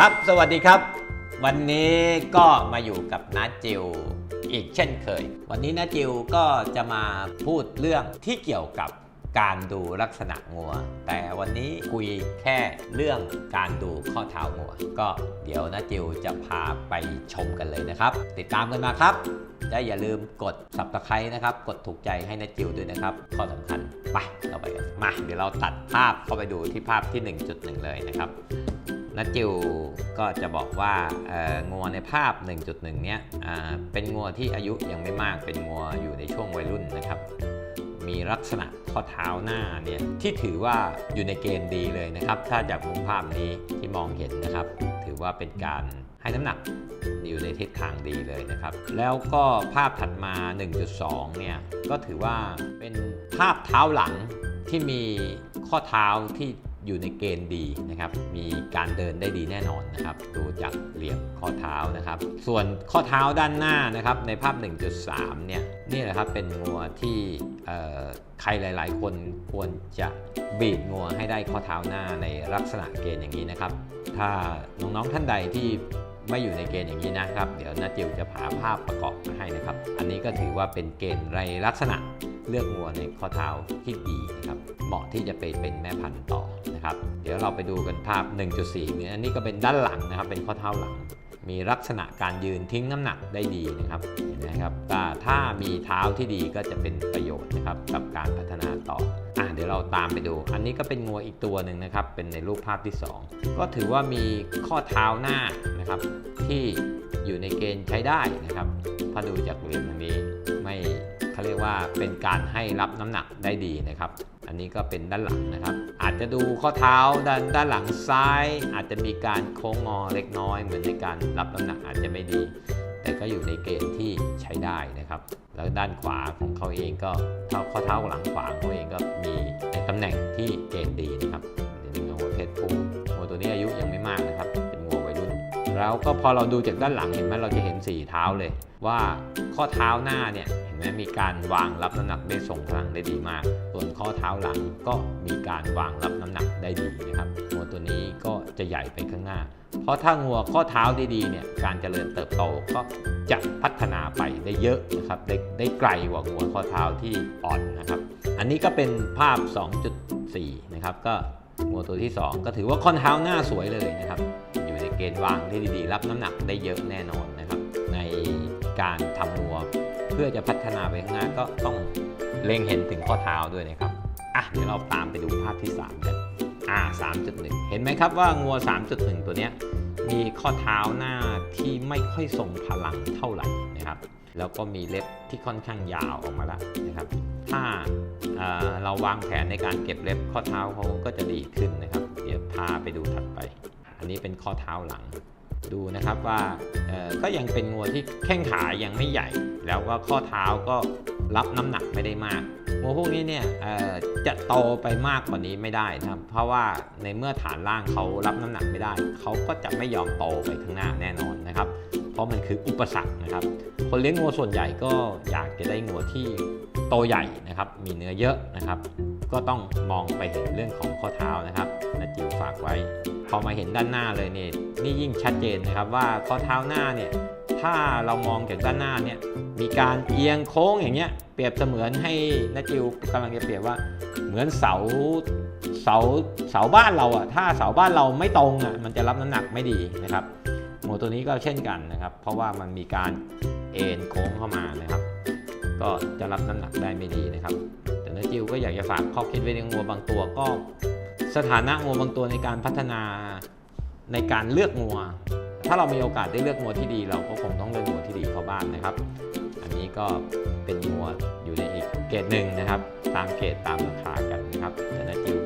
ครับ สวัสดีครับ วันนี้ก็มาอยู่กับน้าจิวอีกเช่นเคย วันนี้น้าจิวก็จะมาพูดเรื่องที่เกี่ยวกับการดูลักษณะงัว แต่วันนี้คุยแค่เรื่องการดูข้อเท้างัว ก็เดี๋ยวน้าจิวจะพาไปชมกันเลยนะครับ ติดตามกันมาครับและอย่าลืมกด subscribe นะครับ กดถูกใจให้นาจิวด้วยนะครับ ข้อสำคัญ ไปเราไปกันมา เดี๋ยวเราตัดภาพเข้าไปดูที่ภาพที่ 1.1 เลยนะครับ นาจิวก็จะบอกว่างัวในภาพ 1.1 เนี้ยเป็นงัวที่อายุยังไม่มากเป็นงัวอยู่ในช่วงวัยรุ่นนะครับ มีลักษณะข้อเท้าหน้าเนี่ยที่ถือว่าอยู่ในเกณฑ์ดีเลยนะครับ ถ้าจากมุมภาพนี้ที่มองเห็นนะครับ ถือว่าเป็นการให้น้ำหนักอยู่ในทิศทางดีเลยนะครับ แล้วก็ภาพถัดมา 1.2 เนี่ยก็ถือว่าเป็นภาพเท้าหลังที่มีข้อเท้าที่ อยู่ในเกณฑ์ดีนะครับ มีการเดินได้ดีแน่นอนนะครับ ดูจากเหลี่ยมข้อเท้านะครับ ส่วนข้อเท้าด้านหน้านะครับในภาพ 1.3 เนี่ยนี่แหละครับเป็นงัวที่ใครหลาย ๆ คนควรจะบีบงัวให้ได้ข้อเท้าหน้าในลักษณะเกณฑ์อย่างนี้นะครับ ถ้าน้องๆท่านใดที่ไม่อยู่ในเกณฑ์อย่างนี้นะครับ เดี๋ยวนาจิวจะพาภาพประกอบมาให้นะครับ อันนี้ก็ถือว่าเป็นเกณฑ์ในลักษณะเลือกงัวในข้อเท้าที่ดีนะครับ เหมาะที่จะไปเป็นแม่พันธุ์ต่อ นะครับ เดี๋ยวเราไปดูกันภาพ 1.4เนี่ยอันนี้ก็เป็นด้านหลังนะครับ เป็นข้อเท้าหลัง มีลักษณะการยืนทิ้งน้ำหนักได้ดีนะครับเห็นไหมครับถ้าถ้ามีเท้าที่ดีก็จะเป็นประโยชน์นะครับกับการพัฒนาต่ออะเดี๋ยวเราตามไปดู อันนี้ก็เป็นงัวอีกตัวหนึ่งนะครับ เป็นในรูปภาพที่ 2 ก็ถือว่ามีข้อเท้าหน้านะครับ ที่อยู่ในเกณฑ์ใช้ได้นะครับถ้าดูจากเหรียญตรงนี้ไม่เขาเรียกว่าเป็นการให้รับน้ำหนักได้ดีนะครับ อันนี้ก็เป็นด้านหลังนะครับ จจะดูข้อเท้าด้านด้านหลังซ้าย อาจจะมีการโค้งงอเล็กน้อย เหมือนในการรับน้ำหนักอาจจะไม่ดี แต่ก็อยู่ในเกณฑ์ที่ใช้ได้นะครับ แล้วด้านขวาของเขาเองก็เท้าข้อเท้าหลังขวาของเขาเองก็มีในตำแหน่งที่เกณฑ์ดีนะครับเดี๋ยวนี้งัวเพศผู้งัวตัวนี้อายุยังไม่มากนะครับ แล้วก็พอเราดูจากด้านหลังเห็นไหมเราจะเห็นสีเท้าเลย ว่าข้อเท้าหน้าเนี่ยเห็นไหมมีการวางรับน้ำหนักได้ทรงพลังได้ดีมาก ส่วนข้อเท้าหลังก็มีการวางรับน้ำหนักได้ดีนะครับงัวตัวนี้ก็จะใหญ่ไปข้างหน้า เพราะถ้างัวข้อเท้าดีๆเนี่ยการเจริญเติบโตก็จะพัฒนาไปได้เยอะนะครับได้ได้ไกลกว่างัวข้อเท้าที่อ่อนนะครับ อันนี้ก็เป็นภาพ 2.4 นะครับก็งัวตัวที่ 2 ก็ถือว่าข้อเท้าหน้าสวยเลยนะครับ เกณฑ์วางที่ดีๆ รับน้ำหนักได้เยอะแน่นอนนะครับ ในการทำงัว เพื่อจะพัฒนาไปข้างหน้าก็ต้องเล็งเห็นถึงข้อเท้าด้วยนะครับอะเดี๋ยวเราตามไปดูภาพที่ 3 กันอ่า3.1 เห็นไหมครับว่างัว 3.1 ตัวเนี้ยมีข้อเท้าหน้าที่ไม่ค่อยทรงพลังเท่าไหร่นะครับ แล้วก็มีเล็บที่ค่อนข้างยาวออกมาแล้วนะครับ ถ้าเอ่อเราวางแผนในการเก็บเล็บข้อเท้าเขาก็จะดีขึ้นนะครับ เดี๋ยวพาไปดูถัดไป อันนี้เป็นข้อเท้าหลัง ดูนะครับว่าก็ยังเป็นงัวที่แข้งขายังไม่ใหญ่ แล้วก็ข้อเท้าก็รับน้ำหนักไม่ได้มากงัวพวกนี้เนี่ยจะโตไปมากกว่านี้ไม่ได้นะเพราะว่าในเมื่อฐานล่างเขารับน้ำหนักไม่ได้ เขาก็จะไม่ยอมโตไปข้างหน้าแน่นอนนะครับ เพราะมันคืออุปสรรคนะครับ คนเลี้ยงงัวส่วนใหญ่ก็อยากจะได้งัวที่ โตใหญ่นะครับ มีเนื้อเยอะนะครับ ก็ต้องมองไปเห็นเรื่องของข้อเท้านะครับนาจิวฝากไว้ พอมาเห็นด้านหน้าเลยเนี่ยนี่ยิ่งชัดเจนนะครับว่าข้อเท้าหน้าเนี่ยถ้าเรามองจากด้านหน้าเนี่ยมีการเอียงโค้งอย่างเงี้ยเปรียบเสมือนให้นาจิวกำลังจะเปรียบว่า เหมือนเสาเสาเสาบ้านเราอะถ้าเสาบ้านเราไม่ตรงอะมันจะรับน้ำหนักไม่ดีนะครับหมูตัวนี้ก็เช่นกันนะครับ เพราะว่ามันมีการเอ็นโค้งเข้ามานะครับ ก็จะรับน้ำหนักได้ไม่ดีนะครับ แต่นาจิวก็อยากจะฝากข้อคิดไว้ในงัวบางตัวก็สถานะงัวบางตัวในการพัฒนาในการเลือกงัว ถ้าเรามีโอกาสได้เลือกงัวที่ดี เราก็คงต้องเลือกงัวที่ดีเข้าบ้านนะครับ อันนี้ก็เป็นงัวอยู่ในอีกเกรดหนึ่งนะครับ ตามเกรดตามราคากันนะครับแต่นาจิว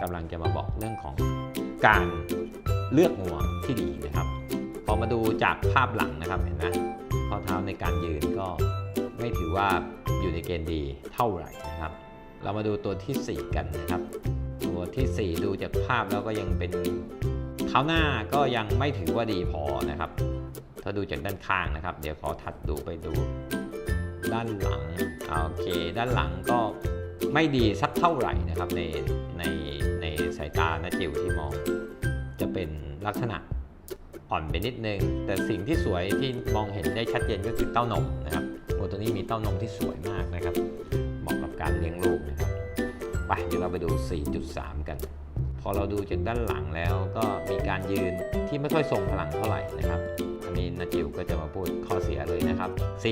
กำลังจะมาบอกเรื่องของการเลือกงัวที่ดีนะครับพอมาดูจากภาพหลังนะครับเห็นไหมข้อเท้าในการยืนก็ ไม่ถือว่าอยู่ในเกณฑ์ดีเท่าไหร่นะครับ เรามาดูตัวทีสี่4 กันนะครับ ตัวทีสี่ 4 ดูจากภาพแล้วก็ยังเป็นเท้าหน้าก็ยังไม่ถือว่าดีพอนะครับ ถ้าดูจากด้านข้างนะครับ เดี๋ยวขอถัดดูไปดู ด้านหลังโอเค ด้านหลังก็ไม่ดีสักเท่าไหร่นะครับในในในสายตาณจิ๋วที่มอง จะเป็นลักษณะอ่อนไปนิดนึง แต่สิ่งที่สวยที่มองเห็นได้ชัดเจนก็คือเต้านมนะครับ วัวตัวนี้มีเต้านมที่สวยมากนะครับ เหมาะกับการเลี้ยงลูกนะครับไปเดี๋ยวเราไปดู 4.3 กัน พอเราดูจากด้านหลังแล้วก็มีการยืนที่ไม่ค่อยทรงพลังเท่าไหร่นะครับอันนี้นาจิวก็จะมาพูดข้อเสียเลยนะครับ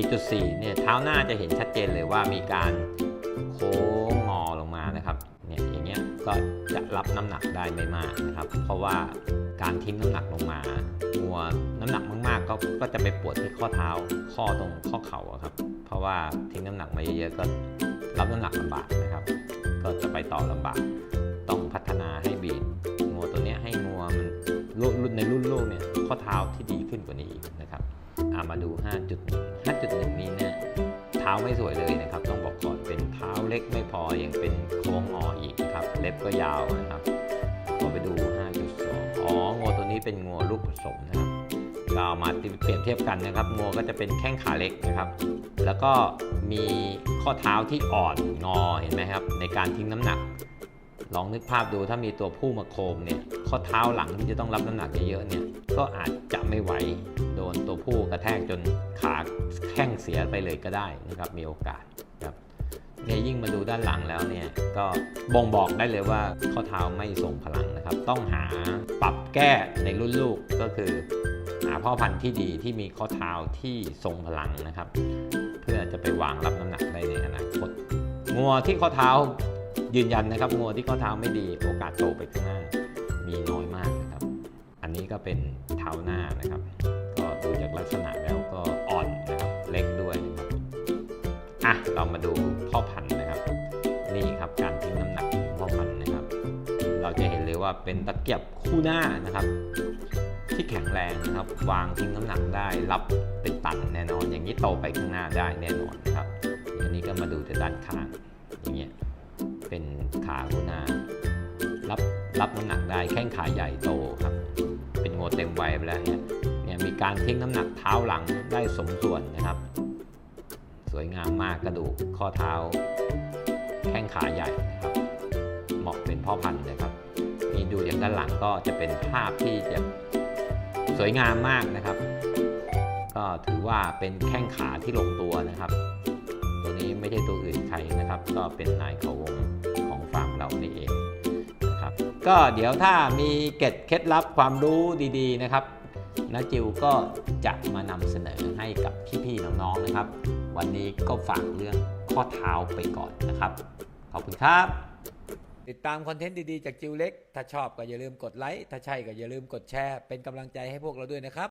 4.4 เนี่ยเท้าหน้าจะเห็นชัดเจนเลยว่ามีการโค้งงอลงมานะครับเนี่ยอย่างเงี้ยก็จะรับน้ำหนักได้ไม่มากนะครับ เพราะว่าการทิ้งน้ำหนักลงมา งัวน้ำหนักมากๆก็ก็จะไปปวดที่ข้อเท้าข้อตรงข้อเข่าครับ เพราะว่าทิ้งน้ำหนักมาเยอะๆก็รับน้ำหนักลำบากนะครับ ก็จะไปต่อลำบาก ต้องพัฒนาให้บีดงัวตัวนี้ให้งัวมันรุ่นในรุ่นลูกเนี่ยข้อเท้าที่ดีขึ้นกว่านี้อีกนะครับอามาดู 5.1 5.1 นี้เนี่ยเท้าไม่สวยเลยนะครับ ต้องบอกก่อนเป็นเท้าเล็กไม่พอยังเป็นโค้งงออีกนะครับ เล็บก็ยาวนะครับ เป็นงัวลูกผสมนะครับเราเอามาเปรียบเทียบกันนะครับงัวก็จะเป็นแข้งขาเล็กนะครับ แล้วก็มีข้อเท้าที่อ่อนงอเห็นไหมครับ ในการทิ้งน้ำหนัก ลองนึกภาพดูถ้ามีตัวผู้มาโคมเนี่ยข้อเท้าหลังที่จะต้องรับน้ำหนักเยอะๆเนี่ยก็อาจจะไม่ไหวโดนตัวผู้กระแทกจนขาแข้งเสียไปเลยก็ได้นะครับมีโอกาส เนี่ยยิ่งมาดูด้านหลังแล้วเนี่ยก็บ่งบอกได้เลยว่าข้อเท้าไม่ทรงพลังนะครับ ต้องหาปรับแก้ในรุ่นลูกก็คือ หาพ่อพันธุ์ที่ดีที่มีข้อเท้าที่ทรงพลังนะครับ เพื่อจะไปวางรับน้ำหนักได้ในอนาคตงัวที่ข้อเท้ายืนยันนะครับงัวที่ข้อเท้าไม่ดีโอกาสโตไปข้างหน้า มีน้อยมากนะครับ อันนี้ก็เป็นเท้าหน้านะครับ ก็ดูจากลักษณะแล้วก็อ่อนนะครับเล็กด้วยนะครับอะเรามาดู พ่อพันธุ์นะครับ นี่ครับการทิ้งน้ำหนักของพ่อพันธุ์นะครับ เราจะเห็นเลยว่าเป็นตะเกียบคู่หน้านะครับ ที่แข็งแรงนะครับ วางทิ้งน้ำหนักได้รับเป็นตันแน่นอน อย่างนี้โตไปข้างหน้าได้แน่นอนนะครับอันนี้ก็มาดูแต่ด้านข้างอย่างเงี้ยเป็นขาคู่หน้า รับรับน้ำหนักได้แข้งขาใหญ่โตครับ เป็นงวเต็มวัยไปแล้วเนี่ยเนี่ยมีการทิ้งน้ำหนักเท้าหลังได้สมส่วนนะครับ สวยงามมากกระดูกข้อเท้า แข้งขาใหญ่นะครับ เหมาะเป็นพ่อพันธุ์นะครับนี่ดูจากด้านหลังก็จะเป็นภาพที่จะสวยงามมากนะครับ ก็ถือว่าเป็นแข้งขาที่ลงตัวนะครับ ตัวนี้ไม่ใช่ตัวอื่นใครนะครับ ก็เป็นนายเขาวงของฟาร์มเรานี่เองนะครับ ก็เดี๋ยวถ้ามีเก็ดเคล็ดลับความรู้ดีๆนะครับนาจิวก็จะมานำเสนอให้กับพี่ๆน้องๆนะครับ วันนี้ก็ฝากเรื่องข้อเท้าไปก่อนนะครับ ขอบคุณครับ ติดตามคอนเทนต์ดีๆ จากจิวเล็ก ถ้าชอบก็อย่าลืมกดไลค์ ถ้าใช่ก็อย่าลืมกดแชร์ เป็นกำลังใจให้พวกเราด้วยนะครับ